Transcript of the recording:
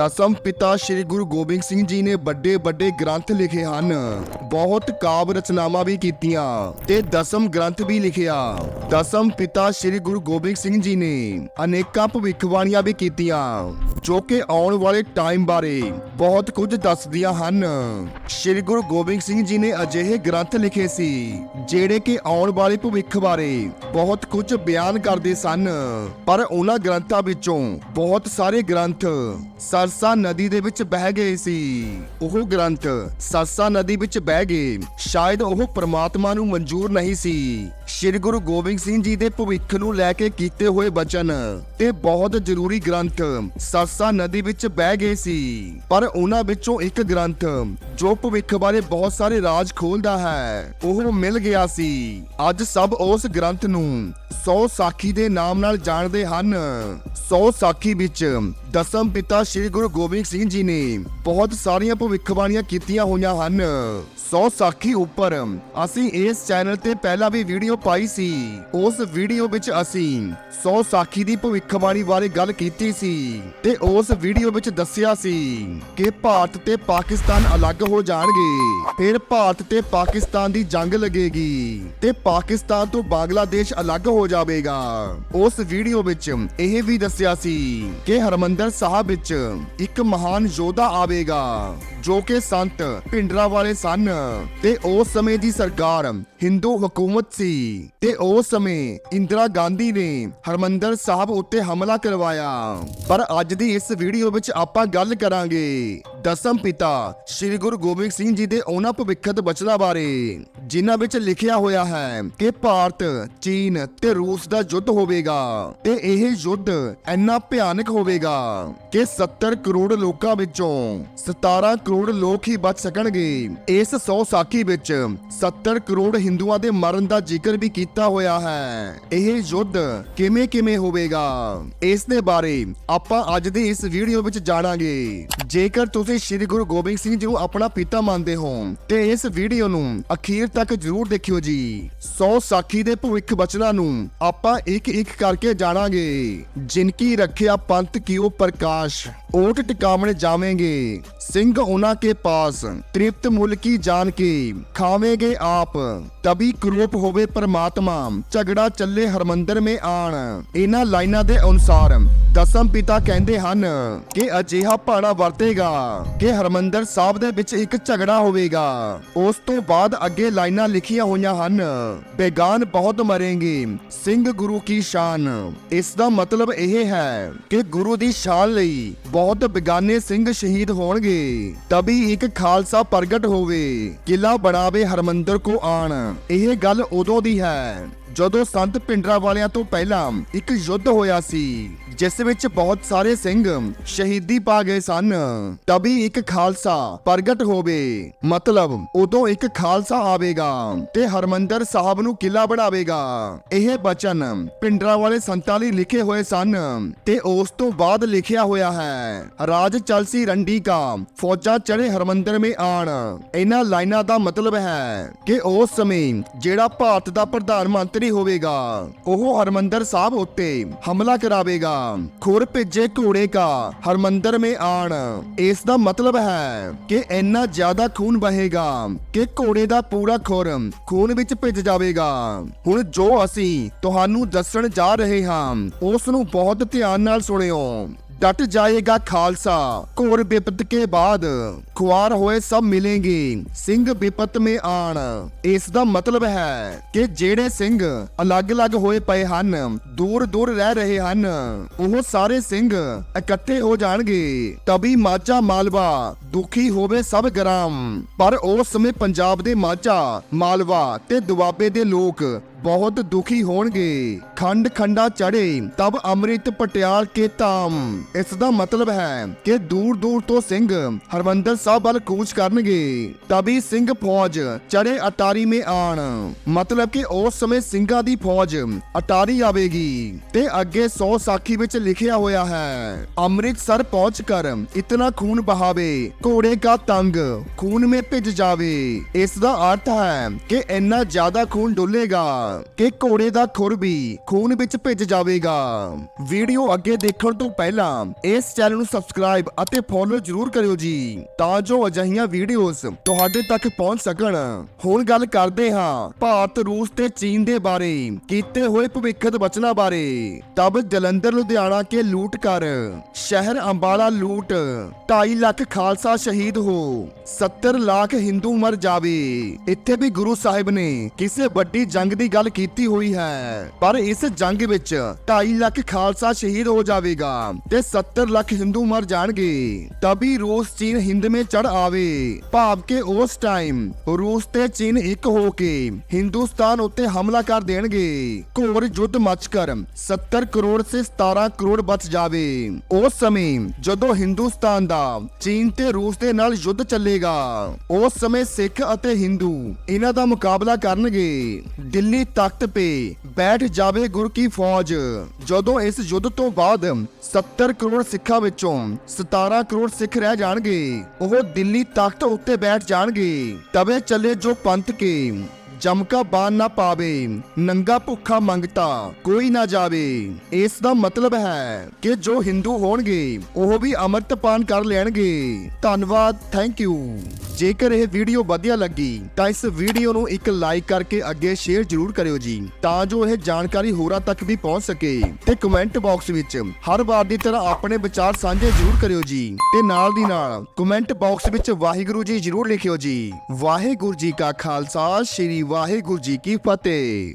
ਦਸਮ ਪਿਤਾ ਸ੍ਰੀ ਗੁਰੂ ਗੋਬਿੰਦ ਸਿੰਘ ਜੀ ਨੇ ਵੱਡੇ ਵੱਡੇ ਗ੍ਰੰਥ ਲਿਖੇ ਹਨ। ਬਹੁਤ ਕਾਵ ਰਚਨਾਵਾਂ ਵੀ ਕੀਤੀਆਂ ਤੇ ਦਸਮ ਗ੍ਰੰਥ ਵੀ ਲਿਖਿਆ। ਦਸਮ ਪਿਤਾ ਸ੍ਰੀ ਗੁਰੂ ਗੋਬਿੰਦ ਸਿੰਘ ਜੀ ਨੇ ਅਨੇਕਾਂ ਭਵਿੱਖਬਾਣੀਆਂ ਵੀ ਕੀਤੀਆਂ, ਜੋ ਕਿ ਆਉਣ ਵਾਲੇ ਟਾਈਮ ਬਾਰੇ ਬਹੁਤ ਕੁਝ ਦੱਸਦੀਆਂ ਹਨ। ਸ੍ਰੀ ਗੁਰੂ ਗੋਬਿੰਦ ਸਿੰਘ ਜੀ ਨੇ ਅਜਿਹੇ ਗ੍ਰੰਥ ਲਿਖੇ ਸੀ, ਜਿਹੜੇ ਕਿ ਆਉਣ ਵਾਲੇ ਭਵਿੱਖ ਬਾਰੇ ਬਹੁਤ ਕੁਝ ਬਿਆਨ ਕਰਦੇ ਸਨ। ਪਰ ਉਹਨਾਂ ਗ੍ਰੰਥਾਂ ਵਿੱਚੋਂ ਬਹੁਤ ਸਾਰੇ ਗ੍ਰੰਥ ਸਰਸਾ ਨਦੀ ਦੇ ਵਿੱਚ ਬਹਿ ਗਏ ਸੀ। ਉਹ ਗ੍ਰੰਥ ਸਰਸਾ ਨਦੀ ਵਿੱਚ ਬਹਿ ਗਏ। ਸ਼ਾਇਦ ਉਹ ਪ੍ਰਮਾਤਮਾ ਨੂੰ ਮਨਜ਼ੂਰ ਨਹੀਂ ਸੀ। ਸ੍ਰੀ ਗੁਰੂ ਗੋਬਿੰਦ ਸਿੰਘ ਜੀ ਦੇ ਭਵਿੱਖ ਨੂੰ ਲੈ ਕੇ ਕੀਤੇ ਹੋਏ ਬਚਨ ਤੇ ਬਹੁਤ ਜ਼ਰੂਰੀ ਗ੍ਰੰਥ ਸਰਸਾ ਨਦੀ ਵਿੱਚ ਬਹਿ ਗਏ ਸੀ। ਪਰ ਉਹਨਾਂ ਵਿੱਚੋਂ ਇੱਕ ਗ੍ਰੰਥ ਜੋ ਭਵਿੱਖ ਬਾਰੇ ਬਹੁਤ ਸਾਰੇ ਰਾਜ ਖੋਲਦਾ ਹੈ, ਉਹ ਮਿਲ ਗਿਆ ਸੀ। ਅੱਜ ਸਭ ਉਸ ਗ੍ਰੰਥ ਨੂੰ 100 ਸਾਖੀ ਦੇ ਨਾਮ ਨਾਲ ਜਾਣਦੇ ਹਨ। 100 ਸਾਖੀ ਵਿੱਚ ਦਸਮ ਪਿਤਾ ਸ੍ਰੀ ਗੁਰੂ ਗੋਬਿੰਦ ਸਿੰਘ ਜੀ ਨੇ ਬਹੁਤ ਸਾਰੀਆਂ ਭਵਿੱਖਬਾਣੀਆਂ ਕੀਤੀਆਂ ਹੋਈਆਂ ਹਨ। 100 ਸਾਖੀ ਉੱਪਰ। ਅਸੀਂ ਇਸ ਚੈਨਲ ਤੇ ਪਹਿਲਾਂ ਵੀ ਵੀਡੀਓ ਪਾਈ ਸੀ। ਉਸ ਵੀਡੀਓ ਵਿੱਚ ਅਸੀਂ 100 ਸਾਖੀ ਦੀ ਭਵਿੱਖਬਾਣੀ ਬਾਰੇ ਗੱਲ ਕੀਤੀ ਸੀ ਤੇ ਉਸ ਵੀਡੀਓ ਵਿੱਚ ਦੱਸਿਆ ਸੀ ਕਿ ਭਾਰਤ ਤੇ ਪਾਕਿਸਤਾਨ ਅਲੱਗ ਹੋ ਜਾਣਗੇ। ਫਿਰ ਭਾਰਤ ਤੇ ਪਾਕਿਸਤਾਨ ਦੀ ਜੰਗ ਲੱਗੇਗੀ ਤੇ ਪਾਕਿਸਤਾਨ ਤੋਂ ਬੰਗਲਾਦੇਸ਼ ਅਲੱਗ ਹੋ ਜਾਵੇਗਾ। ਉਸ ਵੀਡੀਓ ਵਿੱਚ ਇਹ ਵੀ ਦੱਸਿਆ ਸੀ ਕਿ ਹਰਮੰਦਰ ਸਾਹਿਬ ਵਿੱਚ ਇੱਕ ਮਹਾਨ ਯੋਧਾ ਆਵੇਗਾ। ਜੋ ਕਿ ਸੰਤ ਭਿੰਡਰਾ ਵਾਲੇ ਸਨ। ਤੇ ਉਸ ਸਮੇਂ ਦੀ ਸਰਕਾਰ ਹਿੰਦੂ ਹਕੂਮਤ ਸੀ। ਤੇ ਉਸ ਸਮੇਂ ਇੰਦਰਾ ਗਾਂਧੀ ਨੇ ਹਰਮੰਦਰ ਸਾਹਿਬ ਉੱਤੇ ਹਮਲਾ ਕਰਵਾਇਆ। ਪਰ ਅੱਜ ਦੀ ਇਸ ਵੀਡੀਓ ਵਿੱਚ ਆਪਾਂ ਗੱਲ ਕਰਾਂਗੇ ਦਸਮ ਪਿਤਾ ਸ੍ਰੀ ਗੁਰੂ ਗੋਬਿੰਦ ਸਿੰਘ ਜੀ ਦੇ ਉਹਨਾਂ ਭਵਿੱਖਤ ਬਚਨਾਂ ਬਾਰੇ, ਜਿਨ੍ਹਾਂ ਵਿੱਚ ਲਿਖਿਆ ਹੋਇਆ ਹੈ ਕਿ ਭਾਰਤ, ਚੀਨ ਤੇ ਰੂਸ ਦਾ ਯੁੱਧ ਹੋਵੇਗਾ ਤੇ ਇਹ ਯੁੱਧ ਇੰਨਾ ਭਿਆਨਕ ਹੋਵੇਗਾ ਕਿ 70 ਕਰੋੜ ਲੋਕਾਂ ਵਿੱਚੋਂ 17 ਕਰੋੜ ਲੋਕ ਹੀ ਬਚ ਸਕਣਗੇ। ਇਸ 100 ਸਾਖੀ ਵਿੱਚ 70 ਕਰੋੜ ਹਿੰਦੂਆਂ ਦੇ ਮਰਨ ਦਾ ਜ਼ਿਕਰ ਵੀ ਕੀਤਾ ਹੋਇਆ ਹੈ। ਇਹ ਯੁੱਧ ਕਿਵੇਂ ਕਿਵੇਂ ਹੋਵੇਗਾ? ਇਸ ਦੇ ਬਾਰੇ ਆਪਾਂ ਅੱਜ ਦੀ ਇਸ ਵੀਡੀਓ ਵਿੱਚ ਜਾਣਾਂਗੇ। ਜੇਕਰ ਤੁਸੀਂ ਸ੍ਰੀ ਗੁਰੂ ਗੋਬਿੰਦ ਸਿੰਘ ਜੀ ਨੂੰ ਆਪਣਾ ਪਿਤਾ ਮੰਨਦੇ ਹੋ ਤੇ ਇਸ ਵੀਡੀਓ ਨੂੰ ਅਖੀਰ ਤੱਕ ਜ਼ਰੂਰ ਦੇਖਿਓ ਜੀ। 100 ਸਾਖੀ ਦੇ ਭਵਿੱਖ ਬਚਨਾਂ ਨੂੰ ਆਪਾਂ ਇੱਕ ਇੱਕ ਕਰਕੇ ਜਾਣਾਂਗੇ। ਜਿਨਕੀ ਰੱਖਿਆ ਪੰਥ ਕੀਓ ਪ੍ਰਕਾਸ਼, ਓਟ ਟਿਕਾਵਣ ਜਾਵੇਂਗੇ। ਸਿੰਘ ਉਹਨਾਂ ਕੇ ਪਾਸ, ਤ੍ਰਿਪਤ ਮੁੱਲ ਕੀ ਜਾਣ ਕੇ ਖਾਵੇਂਗੇ ਆਪ। ਤਬੀ ਕਰੂਪ ਹੋਵੇ ਪਰਮਾਤਮਾ, ਝਗੜਾ ਚੱਲੇ ਹਰਮੰਦਰ ਮੇ ਆਣ। ਇਹਨਾਂ ਲਾਈਨਾਂ ਦੇ ਅਨੁਸਾਰ ਦਸਮ ਪਿਤਾ ਕਹਿੰਦੇ ਹਨ ਕਿ ਅਜਿਹਾ ਭਾਣਾ ਵਰਤੇਗਾ ਕਿ ਹਰਮੰਦਰ ਸਾਹਿਬ ਦੇ ਵਿੱਚ ਇੱਕ ਝਗੜਾ ਹੋਵੇਗਾ। ਉਸ ਤੋਂ ਬਾਅਦ ਅੱਗੇ ਲਾਈਨਾਂ ਲਿਖੀਆਂ ਹੋਈਆਂ ਹਨ, ਬੇਗਾਨ ਬਹੁਤ ਮਰੇਂਗੇ, ਸਿੰਘ ਗੁਰੂ ਕੀ ਸ਼ਾਨ। ਇਸ ਦਾ ਮਤਲਬ ਇਹ ਹੈ ਕਿ ਗੁਰੂ ਦੀ ਸ਼ਾਨ ਲਈ ਬਹੁਤ ਬੇਗਾਨੇ ਸਿੰਘ ਸ਼ਹੀਦ ਹੋਣਗੇ। ਤਬੀ ਇੱਕ ਖਾਲਸਾ ਪ੍ਰਗਟ ਹੋਵੇ ਕਿਲਾ ਬਣਾਵੇ ਹਰਮੰਦਰ ਕੋ ਆਣ। ਇਹ ਗੱਲ ਉਦੋਂ ਦੀ ਹੈ ਜਦੋਂ ਸੰਤ ਪਿੰਡਰਾ ਵਾਲਿਆਂ ਤੋਂ ਪਹਿਲਾਂ ਇੱਕ ਯੁੱਧ ਹੋਇਆ ਸੀ ਜਿਸ ਵਿੱਚ ਬਹੁਤ ਸਾਰੇ ਸਿੰਘ ਸ਼ਹੀਦੀ ਪਾ ਗਏ ਸਨ। ਤਬੀ ਇੱਕ ਖਾਲਸਾ ਪ੍ਰਗਟ ਹੋਵੇ। ਮਤਲਬ ਉਦੋਂ ਇੱਕ ਖਾਲਸਾ ਆਵੇਗਾ ਤੇ ਹਰਮੰਦਰ ਸਾਹਿਬ ਨੂੰ ਕਿਲਾ ਬਣਾਵੇਗਾ। ਇਹ ਬਚਨ ਪਿੰਡਰਾ ਵਾਲੇ ਸੰਤਾਂ ਲਈ ਲਿਖੇ ਹੋਏ ਸਨ ਤੇ ਉਸ ਤੋਂ ਬਾਅਦ ਲਿਖਿਆ ਹੋਇਆ ਹੈ, ਰਾਜ ਚਲਸੀ ਰੰਡੀ ਕਾ ਫੌਜਾਂ ਚੜੇ ਹਰਮੰਦਰ ਮੇ ਆਣ। ਇਹਨਾਂ ਲਾਈਨਾਂ ਦਾ ਮਤਲਬ ਹੈ ਕਿ ਉਸ ਸਮੇਂ ਜਿਹੜਾ ਭਾਰਤ ਦਾ ਪ੍ਰਧਾਨ ਮੰਤਰੀ ਹੋਵੇਗਾ, ਉਹ ਹਰਮੰਦਰ ਸਾਹਿਬ ਉੱਤੇ ਹਮਲਾ ਕਰਾਵੇਗਾ। ਖੁਰ ਭੇਜੇ ਘੋੜੇ ਕਾ, ਹਰਮੰਦਰ ਮੇ ਆਣ। ਇਸ ਦਾ ਮਤਲਬ ਹੈ ਕਿ ਇੰਨਾ ਜ਼ਿਆਦਾ ਖੂਨ ਵਹੇਗਾ ਕਿ ਘੋੜੇ ਦਾ ਪੂਰਾ ਖੁਰ ਖੂਨ ਵਿੱਚ ਭਿੱਜ ਜਾਵੇਗਾ। ਹੁਣ ਜੋ ਅਸੀਂ ਤੁਹਾਨੂੰ ਦੱਸਣ ਜਾ ਰਹੇ ਹਾਂ, ਉਸ ਨੂੰ ਬਹੁਤ ਧਿਆਨ ਨਾਲ ਸੁਣਿਓ। ਡਟ ਜਾਏਗਾ ਖਾਲਸਾ। ਘੋਰ ਵਿਪਤ ਕੇ ਬਾਅਦ ਖੁਆਰ ਹੋਏ ਸਭ ਮਿਲेंगे ਸਿੰਘ ਵਿਪਤ ਮੇ ਆਣ। ਇਸ ਦਾ ਮਤਲਬ ਹੈ ਕਿ ਜਿਹੜੇ ਸਿੰਘ ਅਲੱਗ-ਅਲੱਗ ਹੋਏ ਪਏ ਹਨ, ਦੂਰ-ਦੂਰ ਰਹਿ ਰਹੇ ਹਨ, ਉਹ ਸਾਰੇ ਸਿੰਘ ਇਕੱਠੇ ਹੋ ਜਾਣਗੇ। ਤਬੀ ਮਾਝਾ ਮਾਲਵਾ, ਦੁਖੀ ਹੋਵੇ ਸਭ ਗ੍ਰਾਮ। ਪਰ ਉਸ ਸਮੇਂ ਪੰਜਾਬ ਦੇ ਮਾਝਾ ਮਾਲਵਾ ਤੇ ਦੁਆਬੇ ਦੇ ਲੋਕ ਬਹੁਤ ਦੁਖੀ ਹੋਣਗੇ। ਖੰਡ ਖੰਡਾ ਚੜੇ, ਤਬ ਅੰਮ੍ਰਿਤ ਪਟਿਆਲ ਕੇ ਤਾਮ। ਇਸ ਦਾ ਮਤਲਬ ਹੈ ਕਿ ਦੂਰ ਦੂਰ ਤੋਂ ਸਿੰਘ ਹਰਮੰਦਰ ਸਾਹਿਬ ਵੱਲ ਕੂਚ ਕਰਨਗੇ। ਤਬੀ ਸਿੰਘ ਫੌਜ ਚੜੇ ਅਟਾਰੀ ਮੇ ਆਣ। ਮਤਲਬ ਕਿ ਉਸ ਸਮੇਂ ਸਿੰਘਾਂ ਦੀ ਫੌਜ ਅਟਾਰੀ ਆਵੇਗੀ। ਤੇ ਅੱਗੇ 100 ਸਾਖੀ ਵਿੱਚ ਲਿਖਿਆ ਹੋਇਆ ਹੈ, ਅੰਮ੍ਰਿਤਸਰ ਪਹੁੰਚ ਕਰ ਇਤਨਾ ਖੂਨ ਬਹਾਵੇ, ਘੋੜੇ ਕਾ ਤੰਗ, ਖੂਨ ਮੇ ਭਿੱਜ ਜਾਵੇ। ਇਸ ਦਾ ਅਰਥ ਹੈ ਕਿ ਇੰਨਾ ਜ਼ਿਆਦਾ ਖੂਨ ਡੁੱਲੇਗਾ। ਕਿ ਘੋੜੇ ਦਾ ਖੁਰ ਵੀ ਖੂਨ ਵਿੱਚ ਭਿੱਜ ਜਾਵੇਗਾ। ਵੀਡੀਓ ਅੱਗੇ ਦੇਖਣ ਤੋਂ ਪਹਿਲਾਂ ਇਸ ਚੈਨਲ ਨੂੰ ਸਬਸਕ੍ਰਾਈਬ ਅਤੇ ਫੋਲੋ ਜ਼ਰੂਰ ਕਰਿਓ ਜੀ, ਤਾਂ ਜੋ ਅਜਿਹੀਆਂ ਵੀਡੀਓਜ਼ ਤੁਹਾਡੇ ਤੱਕ ਪਹੁੰਚ ਸਕਣ। ਹੁਣ ਗੱਲ ਕਰਦੇ ਹਾਂ ਭਾਰਤ, ਰੂਸ ਤੇ ਚੀਨ ਦੇ ਬਾਰੇ, ਕੀਤੇ ਹੋਏ ਭਵਿੱਖਤ ਬਚਨਾਂ ਬਾਰੇ। ਤਬ ਜਲੰਧਰ, ਲੁਧਿਆਣਾ ਕੇ ਲੂਟ ਕਰ। ਸ਼ਹਿਰ ਅੰਬਾਲਾ ਲੂਟ। 2.5 ਲੱਖ ਖਾਲਸਾ ਸ਼ਹੀਦ ਹੋ। 70 ਲੱਖ ਹਿੰਦੂ ਮਰ ਜਾਵੇ। ਇੱਥੇ ਵੀ ਗੁਰੂ ਸਾਹਿਬ ਨੇ ਕਿਸੇ ਵੱਡੀ ਜੰਗ ਦੀ ਗੱਲ ਕੀਤੀ ਹੋਈ ਹੈ। ਪਰ ਇਸ ਜੰਗ ਵਿੱਚ 2.5 ਲੱਖ ਖਾਲਸਾ ਸ਼ਹੀਦ ਹੋ ਜਾਵੇਗਾ ਤੇ 70 ਲੱਖ ਹਿੰਦੂ ਮਰ ਜਾਣਗੇ। ਤਬੀ ਰੂਸ ਚੀਨ ਹਿੰਦ ਮੇ ਚੜ ਆਵੇ। ਭਾਵ ਕਿ ਉਸ ਟਾਈਮ ਰੂਸ ਤੇ ਚੀਨ ਇੱਕ ਹੋ ਕੇ ਹਿੰਦੁਸਤਾਨ ਉੱਤੇ ਹਮਲਾ ਕਰ ਦੇਣਗੇ। ਘੋਰ ਯੁੱਧ ਮਚ ਕਰ 70 ਕਰੋੜ ਸੇ 17 ਕਰੋੜ ਬਚ ਜਾਵੇ। ਉਸ ਸਮੇਂ ਜਦੋਂ ਹਿੰਦੁਸਤਾਨ ਦਾ ਚੀਨ ਤੇ ਰੂਸ ਦੇ ਨਾਲ ਯੁੱਧ ਚੱਲੇਗਾ, ਉਸ ਸਮੇਂ ਸਿੱਖ ਅਤੇ ਹਿੰਦੂ ਇਹਨਾਂ ਦਾ ਮੁਕਾਬਲਾ ਕਰਨਗੇ। ਦਿੱਲੀ ਤਖਤ 'ਤੇ ਬੈਠ ਜਾਵੇ ਗੁਰ ਕੀ ਫੌਜ। ਜਦੋਂ ਇਸ ਯੁੱਧ ਤੋਂ ਬਾਅਦ 70 ਕਰੋੜ ਸਿੱਖਾਂ ਵਿੱਚੋਂ 17 ਕਰੋੜ ਸਿੱਖ ਰਹਿ ਜਾਣਗੇ, ਉਹ ਦਿੱਲੀ ਤਖਤ ਉੱਤੇ ਬੈਠ ਜਾਣਗੇ। ਤਵੇ ਚੱਲੇ ਜੋ ਪੰਥ ਕੇ ਜਮਕਾ ਬਾਨ ਨਾ ਪਾਵੇ, ਨੰਗਾ ਭੁੱਖਾ ਮੰਗਤਾ ਕੋਈ ਨਾ ਜਾਵੇ। ਇਸ ਦਾ ਮਤਲਬ ਹੈ ਕਿ ਜੋ ਹਿੰਦੂ ਹੋਣਗੇ, ਉਹ ਵੀ ਅੰਮ੍ਰਿਤ ਪਾਨ ਕਰ ਲੈਣਗੇ। ਧੰਨਵਾਦ ਥੈਂਕ ਯੂ ਜੇਕਰ ਇਹ ਵੀਡੀਓ ਵਧੀਆ ਲੱਗੀ, ਤਾਂ ਇਸ ਵੀਡੀਓ ਨੂੰ ਇੱਕ ਲਾਈਕ ਕਰਕੇ ਅੱਗੇ ਸ਼ੇਅਰ ਜ਼ਰੂਰ ਕਰਿਓ ਜੀ, ਤਾਂ ਜੋ ਇਹ ਜਾਣਕਾਰੀ ਹੋਰਾਂ ਤੱਕ ਵੀ ਪਹੁੰਚ ਸਕੇ। ਤੇ ਕਮੈਂਟ ਬਾਕਸ ਵਿੱਚ ਹਰ ਵਾਰ ਦੀ ਤਰ੍ਹਾਂ ਆਪਣੇ ਵਿਚਾਰ ਸਾਂਝੇ ਜ਼ਰੂਰ ਕਰਿਓ ਜੀ। ਤੇ ਨਾਲ ਦੀ ਨਾਲ ਕਮੈਂਟ ਬਾਕਸ ਵਿੱਚ ਵਾਹਿਗੁਰੂ ਜੀ ਜ਼ਰੂਰ ਲਿਖਿਓ ਜੀ। ਵਾਹਿਗੁਰੂ ਜੀ ਕਾ ਖਾਲਸਾ, ਸ੍ਰੀ ਵਾਹਿਗੁਰੂ ਜੀ ਕੀ ਫਤਿਹ।